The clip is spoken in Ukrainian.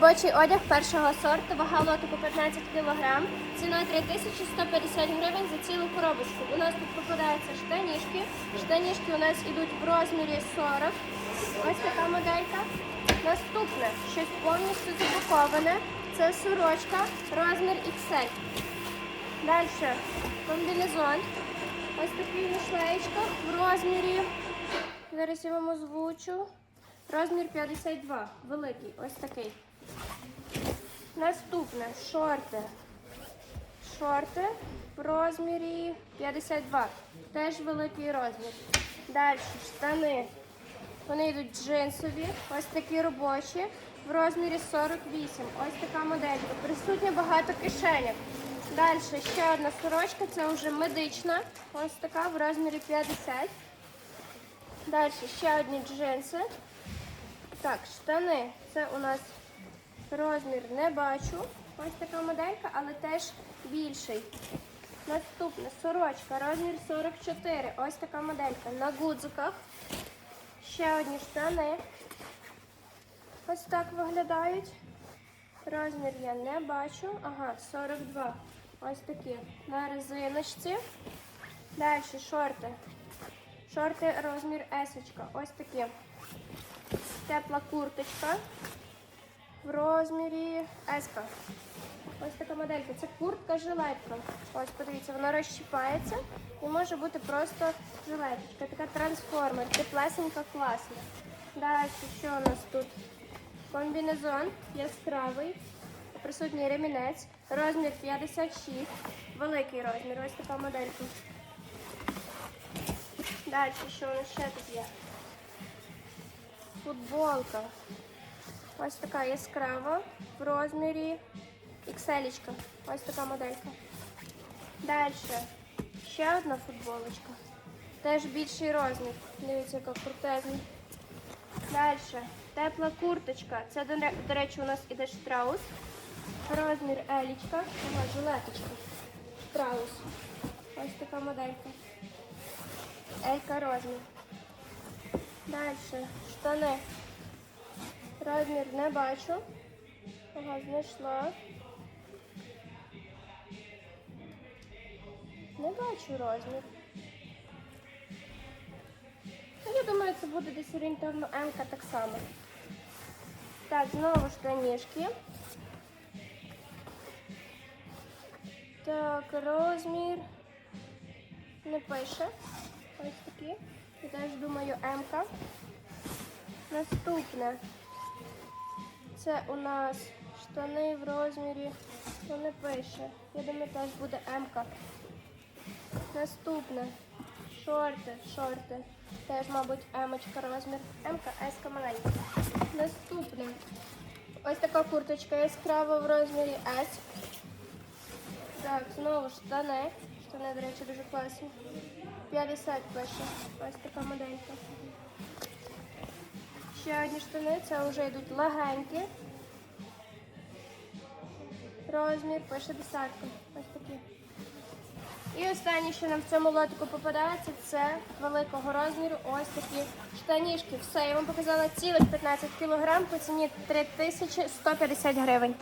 Робочий одяг першого сорту, вага лотику 15 кг, ціна 3150 гривень за цілу коробочку. У нас тут попадаються штанішки. Штанішки у нас йдуть в розмірі 40. Ось така моделька. Наступне, щось повністю запаковане. Це сорочка, розмір XL. Далі комбінезон. Ось такий на шлеєчках в розмірі. Зараз я вам озвучу. Розмір 52. Великий. Ось такий. Наступне шорти. Шорти в розмірі 52. Теж великий розмір. Далі штани. Вони йдуть джинсові, ось такі робочі, в розмірі 48. Ось така моделька. Присутня багато кишенек. Далі ще одна сорочка, це вже медична. Ось така в розмірі 50. Далі ще одні джинси. Так, штани. Це у нас розмір не бачу. Ось така моделька, але теж більший. Наступне сорочка, розмір 44. Ось така моделька. На гудзиках. Ще одні штани. Ось так виглядають. Розмір я не бачу. Ага, 42. Ось такі. На резиночці. Далі шорти. Шорти розмір есочка. Ось такі. Тепла курточка в розмірі еска. Ось така моделька. Це куртка жилетка. Ось, подивіться, вона розщіпається і може бути просто жилеточка. Така трансформер, теплесенька, класна. Далі, що у нас тут? Комбінезон яскравий, присутній ремінець, розмір 56, великий розмір. Ось така моделька. Далі, що у нас ще тут є? Футболка. Ось така яскрава в розмірі XL. Ось така моделька. Далі. Ще одна футболочка. Теж більший розмір. Дивіться, яка крутезна. Далі. Тепла курточка. Це, до речі, у нас іде штраус. Розмір елічка. Жилеточка. Штраус. Ось така моделька. Елька розмір. Далі. Штани. Розмір не бачу. Ага, знайшла. Не бачу розмір. Ну, я думаю, це буде десь орієнтовно М так само. Так, знову штанішки. Так, розмір не пише. Ось такі. Я теж думаю М. -ка. Наступне. Це у нас штани в розмірі. Ну не пише. Я думаю, теж буде М. -ка. Наступне. Шорти, шорти. Теж, мабуть, емочка розмір. М-ка, С-ка маленька. Наступне. Ось така курточка яскрава в розмірі S. Так, знову штани. Штани, до речі, дуже класні. 50 пише. Ось така моделька. Ще одні штани, це вже йдуть легенькі. Розмір пише десятка. Ось такі. І останнє, що нам в цьому лотику попадається, це великого розміру ось такі штанішки. Все, я вам показала цілих 15 кг по ціні 3150 гривень.